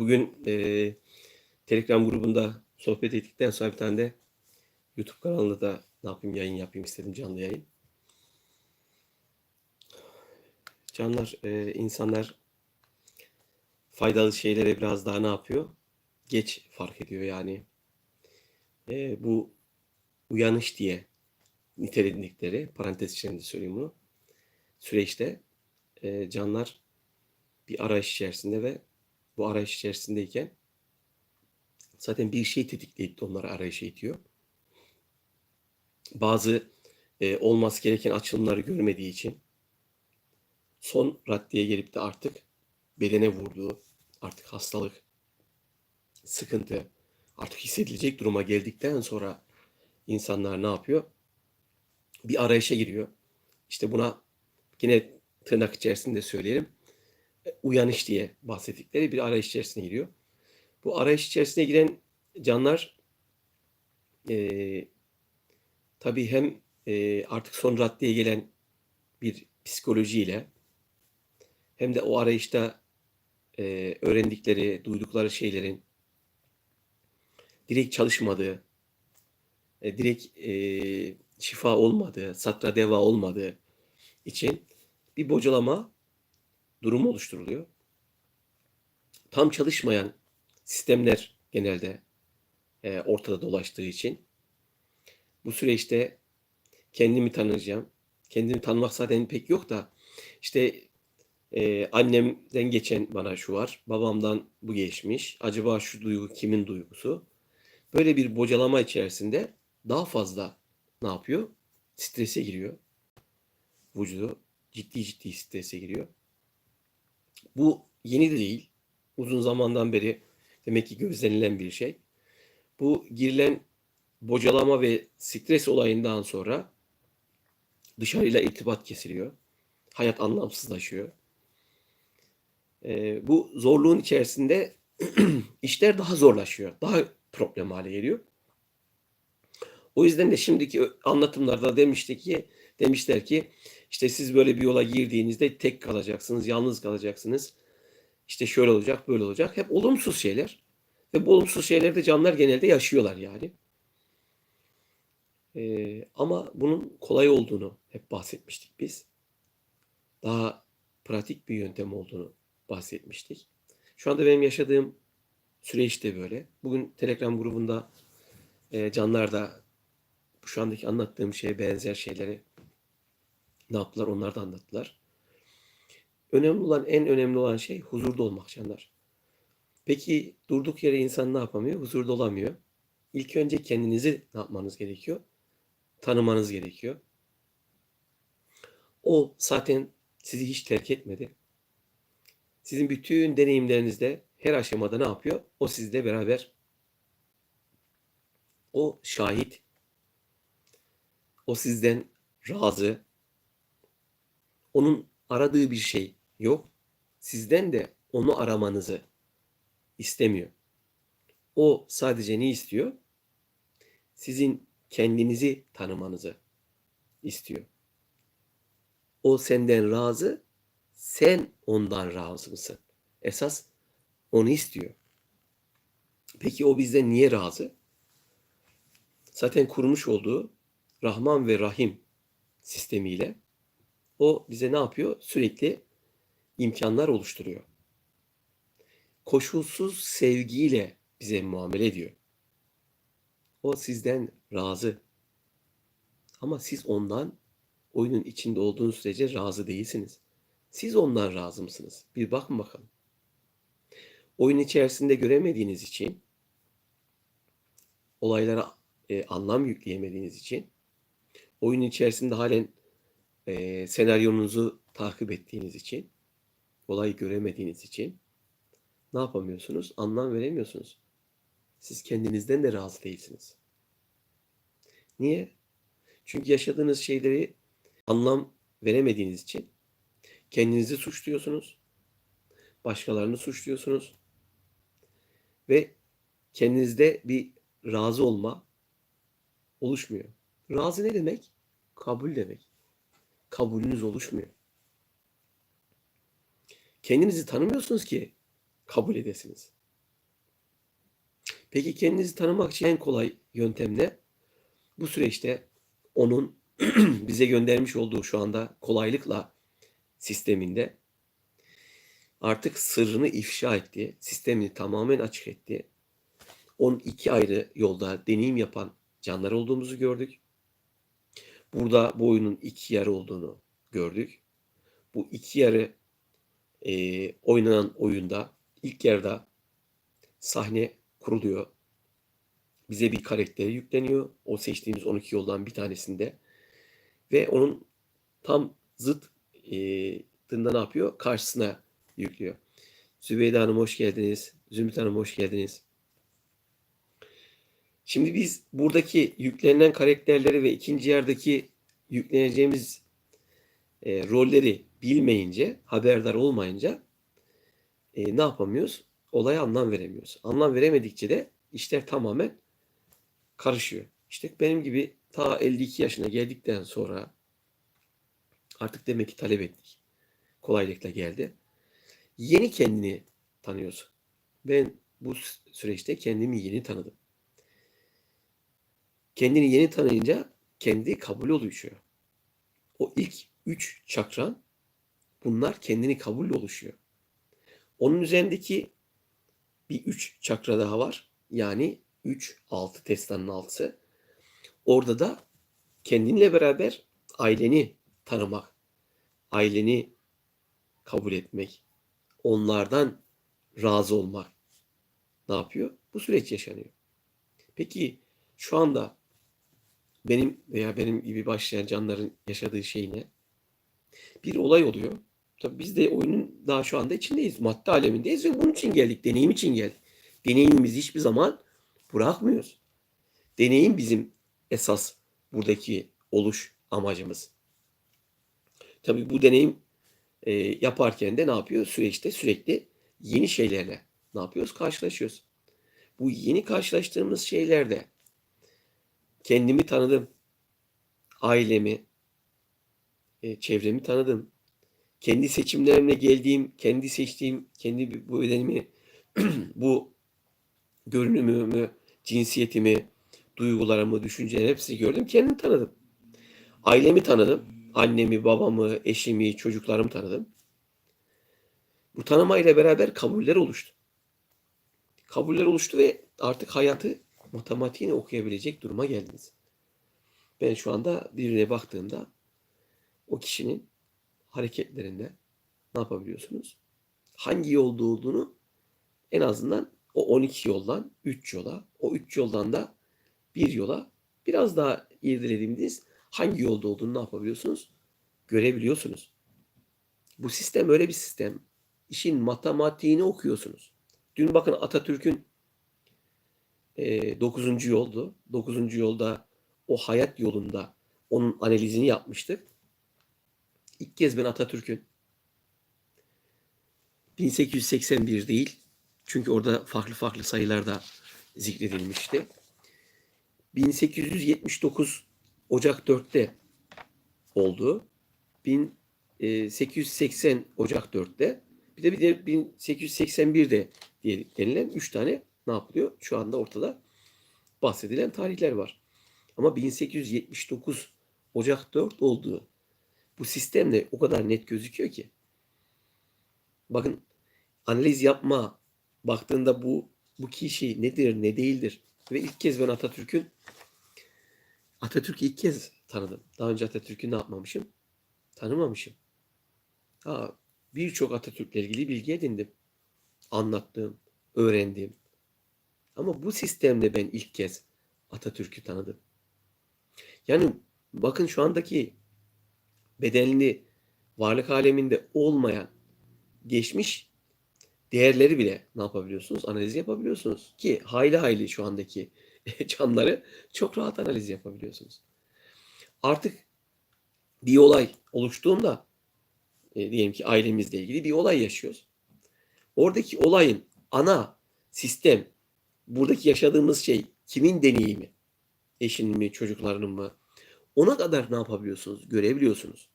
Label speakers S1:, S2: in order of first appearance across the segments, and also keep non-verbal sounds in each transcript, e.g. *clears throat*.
S1: Bugün e, Telegram grubunda sohbet ettikten sonra bir tane de YouTube kanalında da ne yapayım yayın yapayım istedim canlı yayın. Canlar, e, insanlar faydalı şeylere biraz daha ne yapıyor? Geç fark ediyor yani. E, bu uyanış diye niteledikleri, parantez içerisinde söyleyeyim bunu, süreçte e, canlar bir arayış içerisinde ve bu arayış içerisindeyken zaten bir şey tetikleyip de onları arayışa itiyor. Bazı e, olması gereken açılımları görmediği için son raddeye gelip de artık bedene vurduğu, artık hastalık, sıkıntı, artık hissedilecek duruma geldikten sonra insanlar ne yapıyor? Bir arayışa giriyor. İşte buna yine tırnak içerisinde söyleyelim. Uyanış diye bahsettikleri bir arayış içerisine giriyor. Bu arayış içerisine giren canlar e, tabii hem e, artık son raddeye gelen bir psikolojiyle hem de o arayışta e, öğrendikleri, duydukları şeylerin direkt çalışmadığı, e, direkt e, şifa olmadığı, satra deva olmadığı için bir bocalama durumu oluşturuluyor. Tam çalışmayan sistemler genelde e, ortada dolaştığı için bu süreçte kendimi tanıyacağım. Kendimi tanımak zaten pek yok da işte e, annemden geçen bana şu var, babamdan bu geçmiş. Acaba şu duygu kimin duygusu? Böyle bir bocalama içerisinde daha fazla ne yapıyor? Strese giriyor. Vücudu ciddi ciddi strese giriyor. Bu yeni de değil. Uzun zamandan beri demek ki gözlenilen bir şey. Bu girilen bocalama ve stres olayından sonra dışarıyla irtibat kesiliyor. Hayat anlamsızlaşıyor. Ee, bu zorluğun içerisinde *clears throat* işler daha zorlaşıyor. Daha problem hale geliyor. O yüzden de şimdiki anlatımlarda demiştik ki demişler ki işte siz böyle bir yola girdiğinizde tek kalacaksınız, yalnız kalacaksınız. İşte şöyle olacak, böyle olacak. Hep olumsuz şeyler. Ve bu olumsuz şeyleri de canlar genelde yaşıyorlar yani. Ee, ama bunun kolay olduğunu hep bahsetmiştik biz. Daha pratik bir yöntem olduğunu bahsetmiştik. Şu anda benim yaşadığım süreç de böyle. Bugün Telegram grubunda e, canlar da şu andaki anlattığım şeye benzer şeyleri ne yaptılar onlar da anlattılar. Önemli olan en önemli olan şey huzurda olmak canlar. Peki durduk yere insan ne yapamıyor? Huzurda olamıyor. İlk önce kendinizi ne yapmanız gerekiyor? Tanımanız gerekiyor. O zaten sizi hiç terk etmedi. Sizin bütün deneyimlerinizde her aşamada ne yapıyor? O sizle beraber. O şahit. O sizden razı. Onun aradığı bir şey yok. Sizden de onu aramanızı istemiyor. O sadece ne istiyor? Sizin kendinizi tanımanızı istiyor. O senden razı, sen ondan razı mısın? Esas onu istiyor. Peki o bizden niye razı? Zaten kurmuş olduğu Rahman ve Rahim sistemiyle o bize ne yapıyor? Sürekli imkanlar oluşturuyor. Koşulsuz sevgiyle bize muamele ediyor. O sizden razı. Ama siz ondan oyunun içinde olduğunuz sürece razı değilsiniz. Siz ondan razı mısınız? Bir bakın bakalım. Oyun içerisinde göremediğiniz için, olaylara e, anlam yükleyemediğiniz için, oyun içerisinde halen e, senaryonuzu takip ettiğiniz için, olayı göremediğiniz için ne yapamıyorsunuz? Anlam veremiyorsunuz. Siz kendinizden de razı değilsiniz. Niye? Çünkü yaşadığınız şeyleri anlam veremediğiniz için kendinizi suçluyorsunuz. Başkalarını suçluyorsunuz. Ve kendinizde bir razı olma oluşmuyor. Razı ne demek? Kabul demek. Kabulünüz oluşmuyor. Kendinizi tanımıyorsunuz ki kabul edesiniz. Peki kendinizi tanımak için en kolay yöntem ne? Bu süreçte onun *clears throat* bize göndermiş olduğu şu anda kolaylıkla sisteminde artık sırrını ifşa etti, sistemini tamamen açık etti. Onun iki ayrı yolda deneyim yapan canlar olduğumuzu gördük. Burada bu oyunun iki yarı olduğunu gördük. Bu iki yarı e, oynanan oyunda ilk yarıda sahne kuruluyor. Bize bir karakter yükleniyor. O seçtiğimiz 12 yoldan bir tanesinde. Ve onun tam zıt e, ne yapıyor? Karşısına yüklüyor. Zübeyde Hanım hoş geldiniz. Zümrüt Hanım hoş geldiniz. Şimdi biz buradaki yüklenen karakterleri ve ikinci yerdeki yükleneceğimiz e, rolleri bilmeyince, haberdar olmayınca e, ne yapamıyoruz? Olaya anlam veremiyoruz. Anlam veremedikçe de işler tamamen karışıyor. İşte benim gibi ta 52 yaşına geldikten sonra artık demek ki talep ettik. Kolaylıkla geldi. Yeni kendini tanıyorsun. Ben bu süreçte kendimi yeni tanıdım. Kendini yeni tanıyınca kendi kabul oluşuyor. O ilk üç çakran bunlar kendini kabul oluşuyor. Onun üzerindeki bir üç çakra daha var. Yani 3, 6 Tesla'nın altısı. Orada da kendinle beraber aileni tanımak, aileni kabul etmek, onlardan razı olmak ne yapıyor? Bu süreç yaşanıyor. Peki şu anda benim veya benim gibi başlayan canların yaşadığı şey ne? Bir olay oluyor. Tabii biz de oyunun daha şu anda içindeyiz. Madde alemindeyiz ve bunun için geldik. Deneyim için geldik. Deneyimimizi hiçbir zaman bırakmıyoruz. Deneyim bizim esas buradaki oluş amacımız. Tabii bu deneyim e, yaparken de ne yapıyor? Süreçte sürekli yeni şeylerle ne yapıyoruz? Karşılaşıyoruz. Bu yeni karşılaştığımız şeylerde kendimi tanıdım. Ailemi, e, çevremi tanıdım. Kendi seçimlerimle geldiğim, kendi seçtiğim, kendi bu bedenimi, *clears throat* bu görünümümü, cinsiyetimi, duygularımı, düşüncelerimi hepsini gördüm. Kendimi tanıdım. Ailemi tanıdım. Annemi, babamı, eşimi, çocuklarımı tanıdım. Bu tanımayla beraber kabuller oluştu. Kabuller oluştu ve artık hayatı matematiğini okuyabilecek duruma geldiniz. Ben şu anda birine baktığımda o kişinin hareketlerinde ne yapabiliyorsunuz? Hangi yolda olduğunu en azından o 12 yoldan 3 yola, o 3 yoldan da bir yola biraz daha irdelediğimiz hangi yolda olduğunu ne yapabiliyorsunuz? Görebiliyorsunuz. Bu sistem öyle bir sistem. İşin matematiğini okuyorsunuz. Dün bakın Atatürk'ün e, 9. yoldu. 9. yolda o hayat yolunda onun analizini yapmıştık. İlk kez ben Atatürk'ün 1881 değil çünkü orada farklı farklı sayılarda zikredilmişti. 1879 Ocak 4'te oldu. 1880 Ocak 4'te bir de bir de 1881'de diye denilen 3 tane ne yapılıyor? Şu anda ortada bahsedilen tarihler var. Ama 1879 Ocak 4 olduğu bu sistemle o kadar net gözüküyor ki. Bakın analiz yapma baktığında bu bu kişi nedir ne değildir. Ve ilk kez ben Atatürk'ün Atatürk'ü ilk kez tanıdım. Daha önce Atatürk'ü ne yapmamışım? Tanımamışım. Ha, birçok Atatürk'le ilgili bilgi edindim. Anlattım, öğrendim. Ama bu sistemde ben ilk kez Atatürk'ü tanıdım. Yani bakın şu andaki bedenli varlık aleminde olmayan geçmiş değerleri bile ne yapabiliyorsunuz? Analiz yapabiliyorsunuz. Ki hayli hayli şu andaki *laughs* canları çok rahat analiz yapabiliyorsunuz. Artık bir olay oluştuğunda e, diyelim ki ailemizle ilgili bir olay yaşıyoruz. Oradaki olayın ana sistem buradaki yaşadığımız şey kimin deneyimi? Eşinin mi, çocuklarının mı? Ona kadar ne yapabiliyorsunuz? Görebiliyorsunuz.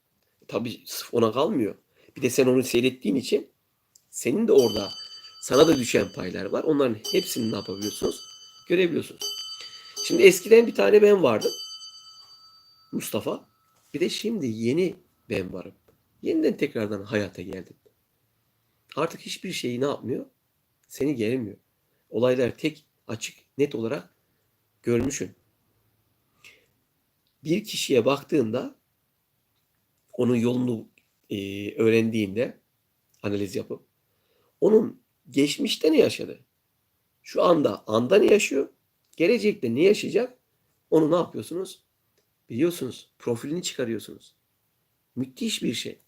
S1: Tabii sırf ona kalmıyor. Bir de sen onu seyrettiğin için senin de orada sana da düşen paylar var. Onların hepsini ne yapabiliyorsunuz? görebiliyorsunuz. Şimdi eskiden bir tane ben vardım. Mustafa. Bir de şimdi yeni ben varım. Yeniden tekrardan hayata geldim. Artık hiçbir şeyi ne yapmıyor? Seni germiyor. Olaylar tek açık net olarak görmüşsün. Bir kişiye baktığında onun yolunu e, öğrendiğinde analiz yapıp onun geçmişte ne yaşadı? Şu anda anda ne yaşıyor? Gelecekte ne yaşayacak? Onu ne yapıyorsunuz? Biliyorsunuz. Profilini çıkarıyorsunuz. Müthiş bir şey.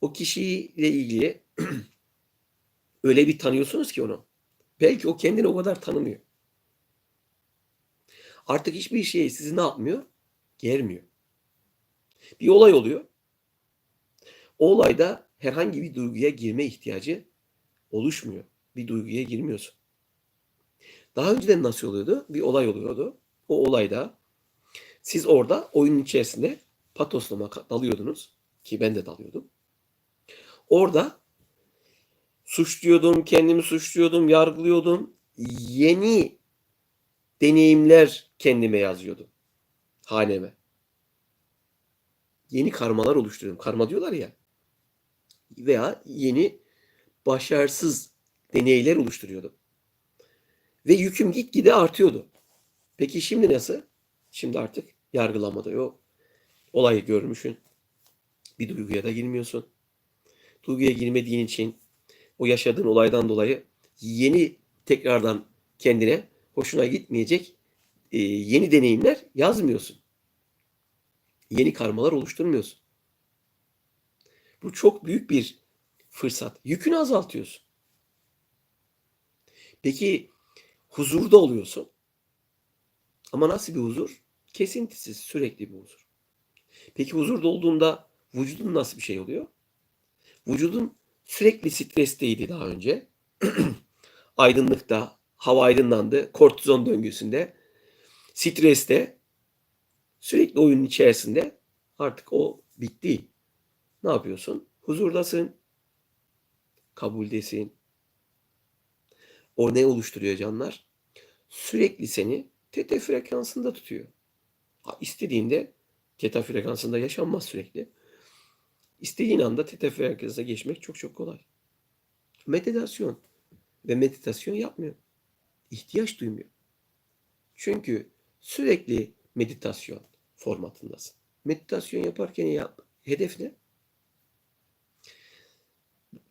S1: O kişiyle ilgili *clears throat* öyle bir tanıyorsunuz ki onu. Belki o kendini o kadar tanımıyor. Artık hiçbir şey sizi ne yapmıyor? Germiyor. Bir olay oluyor. O olayda herhangi bir duyguya girme ihtiyacı oluşmuyor. Bir duyguya girmiyorsun. Daha önceden nasıl oluyordu? Bir olay oluyordu. O olayda siz orada oyunun içerisinde patoslama dalıyordunuz. Ki ben de dalıyordum. Orada suçluyordum, kendimi suçluyordum, yargılıyordum. Yeni deneyimler kendime yazıyordum. Haneme. Yeni karmalar oluşturuyordum. Karma diyorlar ya. Veya yeni başarısız deneyler oluşturuyordum. Ve yüküm gitgide artıyordu. Peki şimdi nasıl? Şimdi artık yargılamada yok. Olayı görmüşsün. Bir duyguya da girmiyorsun. Duyguya girmediğin için o yaşadığın olaydan dolayı yeni tekrardan kendine hoşuna gitmeyecek e, yeni deneyimler yazmıyorsun. Yeni karmalar oluşturmuyorsun. Bu çok büyük bir fırsat. Yükünü azaltıyorsun. Peki huzurda oluyorsun. Ama nasıl bir huzur? Kesintisiz, sürekli bir huzur. Peki huzurda olduğunda vücudun nasıl bir şey oluyor? Vücudun sürekli stresteydi daha önce. *clears throat* Aydınlıkta, hava aydınlandı, kortizon döngüsünde, streste, sürekli oyunun içerisinde artık o bitti. Ne yapıyorsun? Huzurdasın, kabuldesin. O ne oluşturuyor canlar? Sürekli seni teta frekansında tutuyor. İstediğinde teta frekansında yaşanmaz sürekli. İstediğin anda teta frekansına geçmek çok çok kolay. Meditasyon ve meditasyon yapmıyor. İhtiyaç duymuyor. Çünkü sürekli meditasyon formatındasın. Meditasyon yaparken ya, hedef ne?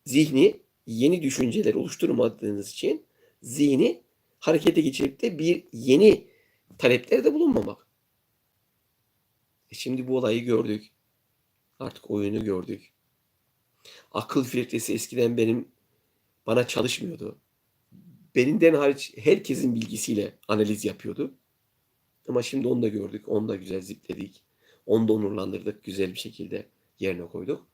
S1: Zihni yeni düşünceler oluşturmadığınız için zihni harekete geçirip de bir yeni taleplerde bulunmamak. E şimdi bu olayı gördük. Artık oyunu gördük. Akıl filtresi eskiden benim bana çalışmıyordu. Benimden hariç herkesin bilgisiyle analiz yapıyordu. Ama şimdi onu da gördük. Onu da güzel zipledik. Onu da onurlandırdık. Güzel bir şekilde yerine koyduk.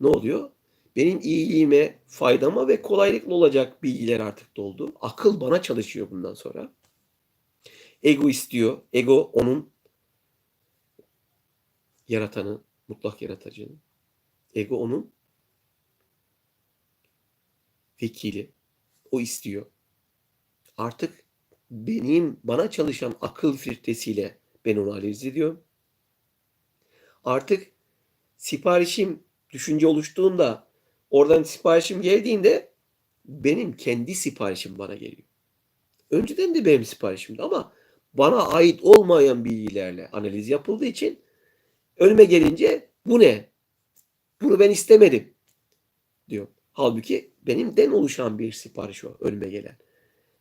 S1: Ne oluyor? Benim iyiliğime, faydama ve kolaylıkla olacak bilgiler artık doldu. Akıl bana çalışıyor bundan sonra. Ego istiyor. Ego onun yaratanı, mutlak yaratıcının. Ego onun vekili. O istiyor. Artık benim bana çalışan akıl filtresiyle ben onu analiz ediyorum. Artık siparişim düşünce oluştuğunda oradan siparişim geldiğinde benim kendi siparişim bana geliyor. Önceden de benim siparişimdi ama bana ait olmayan bilgilerle analiz yapıldığı için önüme gelince bu ne? Bunu ben istemedim diyor. Halbuki benimden oluşan bir sipariş o önüme gelen.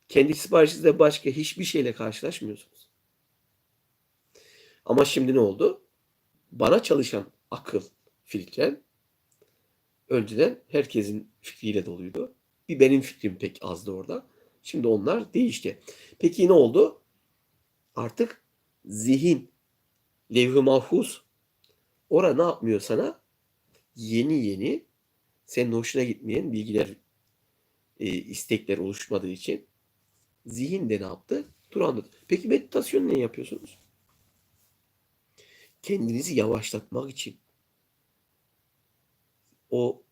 S1: Kendi siparişinizde başka hiçbir şeyle karşılaşmıyorsunuz. Ama şimdi ne oldu? Bana çalışan akıl filtrem önceden herkesin fikriyle doluydu. Bir benim fikrim pek azdı orada. Şimdi onlar değişti. Peki ne oldu? Artık zihin, levh-i mahfuz ora ne yapmıyor sana? Yeni yeni senin hoşuna gitmeyen bilgiler, e, istekler oluşmadığı için zihin de ne yaptı? Durandı. Peki meditasyon ne yapıyorsunuz? Kendinizi yavaşlatmak için o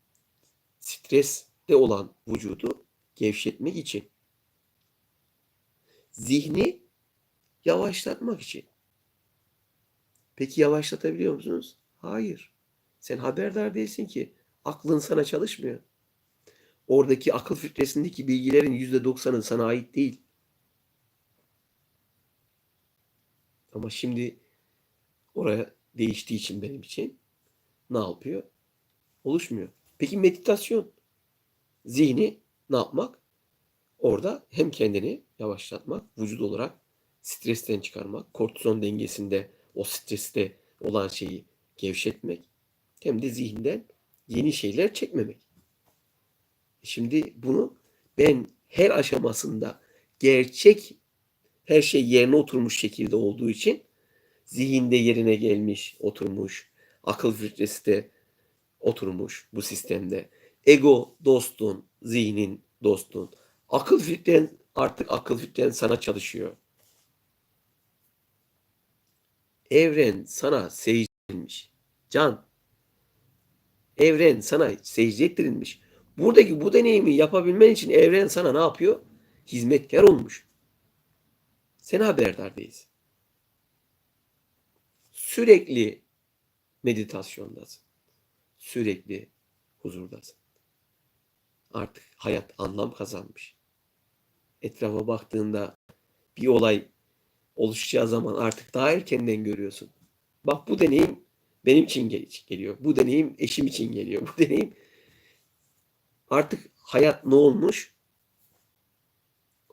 S1: streste olan vücudu gevşetmek için zihni yavaşlatmak için. Peki yavaşlatabiliyor musunuz? Hayır. Sen haberdar değilsin ki. Aklın sana çalışmıyor. Oradaki akıl filtresindeki bilgilerin yüzde doksanı sana ait değil. Ama şimdi oraya değiştiği için benim için ne yapıyor? Oluşmuyor. Peki meditasyon? Zihni ne yapmak? Orada hem kendini yavaşlatmak, vücut olarak stresten çıkarmak, kortizon dengesinde o streste olan şeyi gevşetmek hem de zihinden yeni şeyler çekmemek. Şimdi bunu ben her aşamasında gerçek her şey yerine oturmuş şekilde olduğu için zihinde yerine gelmiş, oturmuş, akıl filtresi de oturmuş bu sistemde. Ego dostun, zihnin dostun. Akıl filtren artık akıl filtren sana çalışıyor. Evren sana secde edilmiş. Can. Evren sana secde ettirilmiş. Buradaki bu deneyimi yapabilmen için evren sana ne yapıyor? Hizmetkar olmuş. Sen haberdar değilsin. Sürekli meditasyondasın. Sürekli huzurdasın. Artık hayat anlam kazanmış. Etrafa baktığında bir olay oluşacağı zaman artık daha erkenden görüyorsun. Bak bu deneyim benim için gel- geliyor. Bu deneyim eşim için geliyor. Bu deneyim artık hayat ne olmuş?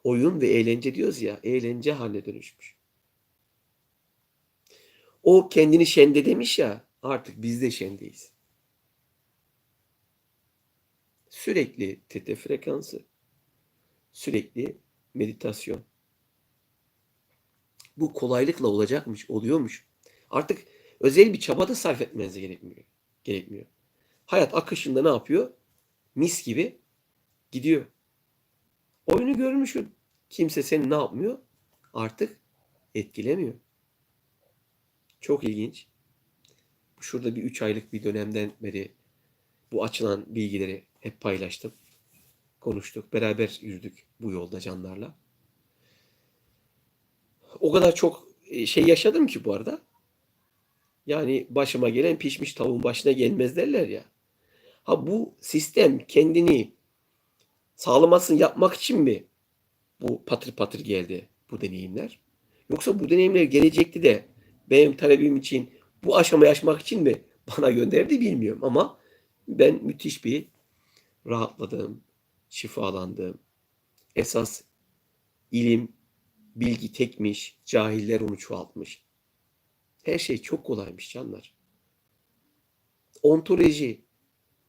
S1: Oyun ve eğlence diyoruz ya, eğlence haline dönüşmüş. O kendini şende demiş ya, artık biz de şendeyiz. Sürekli tete frekansı, sürekli meditasyon. Bu kolaylıkla olacakmış, oluyormuş. Artık özel bir çaba da sarf etmeniz gerekmiyor. Gerekmiyor. Hayat akışında ne yapıyor? Mis gibi gidiyor. Oyunu görmüşsün. Kimse seni ne yapmıyor? Artık etkilemiyor. Çok ilginç. Şurada bir üç aylık bir dönemden beri bu açılan bilgileri hep paylaştım. Konuştuk. Beraber yürüdük bu yolda canlarla. O kadar çok e, şey yaşadım ki bu arada. Yani başıma gelen pişmiş tavuğun başına gelmez derler ya. Ha bu sistem kendini sağlamasını yapmak için mi bu patır patır geldi bu deneyimler? Yoksa bu deneyimler gelecekti de benim talebim için bu aşamayı aşmak için mi *laughs* bana gönderdi bilmiyorum ama ben müthiş bir rahatladım, şifalandım. Esas ilim, bilgi tekmiş, cahiller onu çoğaltmış. Her şey çok kolaymış canlar. Ontoloji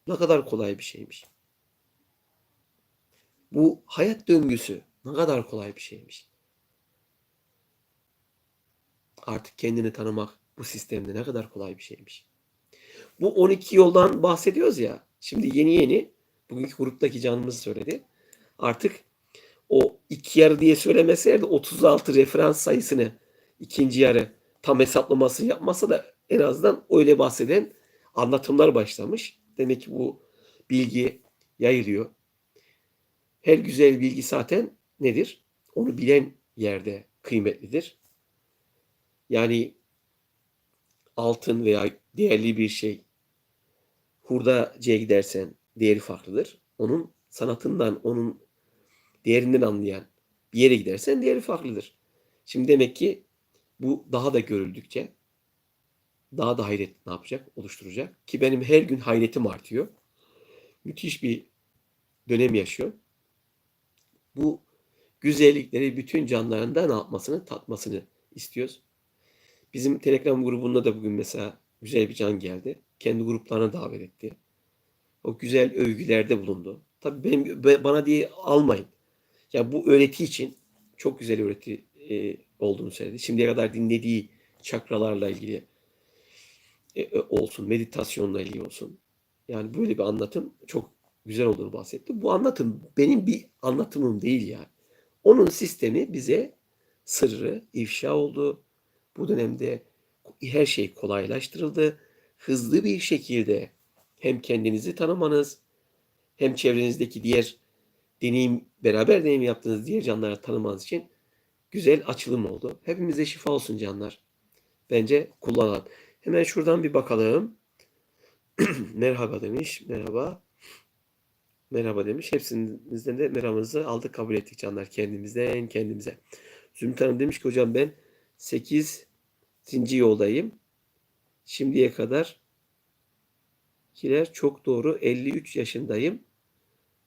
S1: ne kadar kolay bir şeymiş. Bu hayat döngüsü ne kadar kolay bir şeymiş. Artık kendini tanımak bu sistemde ne kadar kolay bir şeymiş. Bu 12 yoldan bahsediyoruz ya. Şimdi yeni yeni bugünkü gruptaki canımız söyledi. Artık o iki yarı diye söylemeseler de 36 referans sayısını ikinci yarı tam hesaplamasını yapmasa da en azından öyle bahseden anlatımlar başlamış. Demek ki bu bilgi yayılıyor. Her güzel bilgi zaten nedir? Onu bilen yerde kıymetlidir. Yani altın veya değerli bir şey hurdacıya gidersen değeri farklıdır. Onun sanatından, onun değerinden anlayan bir yere gidersen değeri farklıdır. Şimdi demek ki bu daha da görüldükçe daha da hayret ne yapacak? Oluşturacak. Ki benim her gün hayretim artıyor. Müthiş bir dönem yaşıyor. Bu güzellikleri bütün canlarında ne yapmasını, tatmasını istiyoruz. Bizim Telegram grubunda da bugün mesela güzel bir can geldi. Kendi gruplarına davet etti. O güzel övgülerde bulundu. Tabii benim bana diye almayın. Ya bu öğreti için çok güzel öğreti e, olduğunu söyledi. Şimdiye kadar dinlediği çakralarla ilgili e, olsun, meditasyonla ilgili olsun. Yani böyle bir anlatım çok güzel olduğunu bahsetti. Bu anlatım benim bir anlatımım değil yani. Onun sistemi bize sırrı ifşa oldu. Bu dönemde her şey kolaylaştırıldı. Hızlı bir şekilde hem kendinizi tanımanız hem çevrenizdeki diğer deneyim beraber deneyim yaptığınız diğer canlıları tanımanız için güzel açılım oldu. Hepimize şifa olsun canlar. Bence kullanalım. Hemen şuradan bir bakalım. *clears throat* Merhaba demiş. Merhaba. Merhaba demiş. Hepsinizden de merhabanızı aldık kabul ettik canlar. Kendimizden kendimize. Zümrüt Hanım demiş ki hocam ben 8. yoldayım. Şimdiye kadar kiler çok doğru. 53 yaşındayım.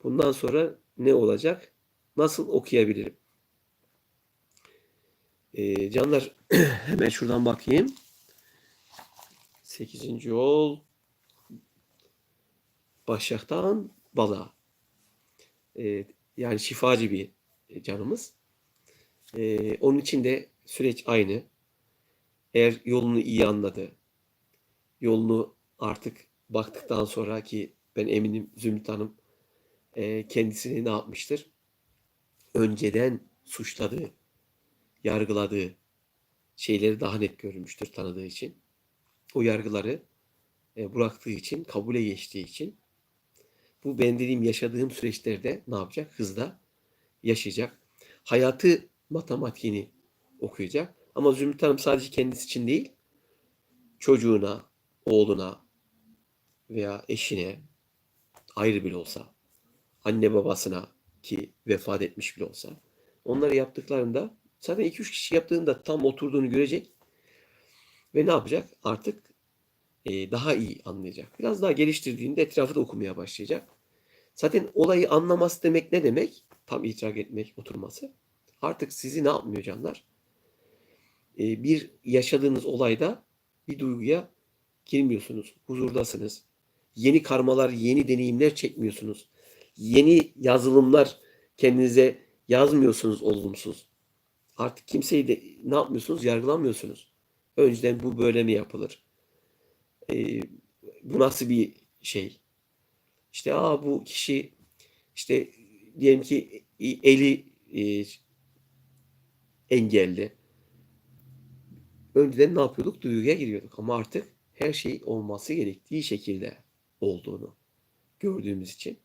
S1: Bundan sonra ne olacak? Nasıl okuyabilirim? Ee, canlar *clears throat* hemen şuradan bakayım. 8. yol Başak'tan Balığa. Ee, yani şifacı bir canımız. Ee, onun için de süreç aynı. Eğer yolunu iyi anladı, yolunu artık baktıktan sonra ki ben eminim Zümrüt Hanım e, kendisini ne yapmıştır? Önceden suçladığı, yargıladığı şeyleri daha net görmüştür tanıdığı için. O yargıları e, bıraktığı için, kabule geçtiği için bu ben dediğim yaşadığım süreçlerde ne yapacak? Hızla yaşayacak. Hayatı matematiğini okuyacak. Ama Zümrüt Hanım sadece kendisi için değil, çocuğuna, oğluna veya eşine ayrı bile olsa, anne babasına ki vefat etmiş bile olsa, onları yaptıklarında zaten 2-3 kişi yaptığında tam oturduğunu görecek ve ne yapacak? Artık e, daha iyi anlayacak. Biraz daha geliştirdiğinde etrafı da okumaya başlayacak. Zaten olayı anlaması demek ne demek? Tam itirak etmek, oturması. Artık sizi ne yapmıyor canlar? E, bir yaşadığınız olayda bir duyguya girmiyorsunuz. Huzurdasınız. Yeni karmalar, yeni deneyimler çekmiyorsunuz. Yeni yazılımlar kendinize yazmıyorsunuz olumsuz. Artık kimseyi de ne yapmıyorsunuz? Yargılamıyorsunuz. Önceden bu böyle mi yapılır? Ee, bu nasıl bir şey? İşte aa bu kişi işte diyelim ki eli e, engelli. Önceden ne yapıyorduk? Duyguya giriyorduk. Ama artık her şey olması gerektiği şekilde olduğunu gördüğümüz için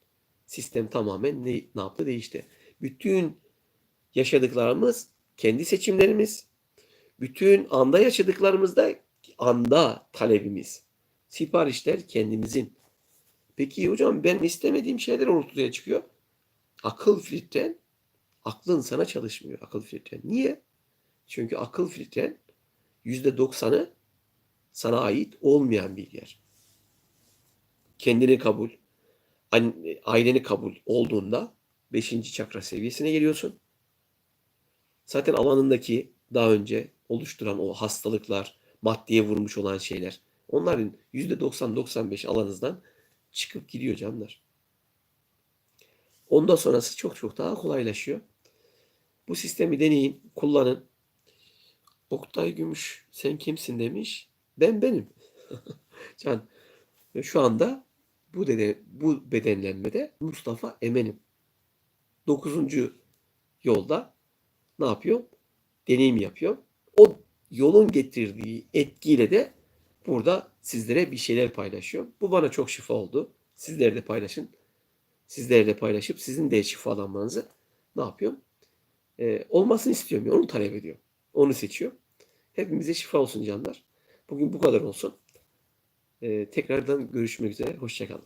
S1: sistem tamamen ne, ne yaptı? Değişti. Bütün yaşadıklarımız kendi seçimlerimiz. Bütün anda yaşadıklarımız da anda talebimiz. Siparişler kendimizin. Peki hocam ben istemediğim şeyler ortaya çıkıyor. Akıl filtren, aklın sana çalışmıyor akıl filtren. Niye? Çünkü akıl filtren yüzde doksanı sana ait olmayan bir yer. Kendini kabul, aileni kabul olduğunda beşinci çakra seviyesine geliyorsun. Zaten alanındaki daha önce oluşturan o hastalıklar, maddeye vurmuş olan şeyler onların %90-95 alanınızdan çıkıp gidiyor canlar. Ondan sonrası çok çok daha kolaylaşıyor. Bu sistemi deneyin, kullanın. Oktay Gümüş sen kimsin demiş. Ben benim. *laughs* Can şu anda bu dede, bu bedenlenmede Mustafa Emen'im. Dokuzuncu yolda ne yapıyor? Deneyim yapıyor. O yolun getirdiği etkiyle de burada sizlere bir şeyler paylaşıyor. Bu bana çok şifa oldu. Sizler de paylaşın. Sizler de paylaşıp sizin de şifalanmanızı ne yapıyorum? Ee, olmasını istiyorum. Onu talep ediyor. Onu seçiyor. Hepimize şifa olsun canlar. Bugün bu kadar olsun. Ee, tekrardan görüşmek üzere. Hoşçakalın.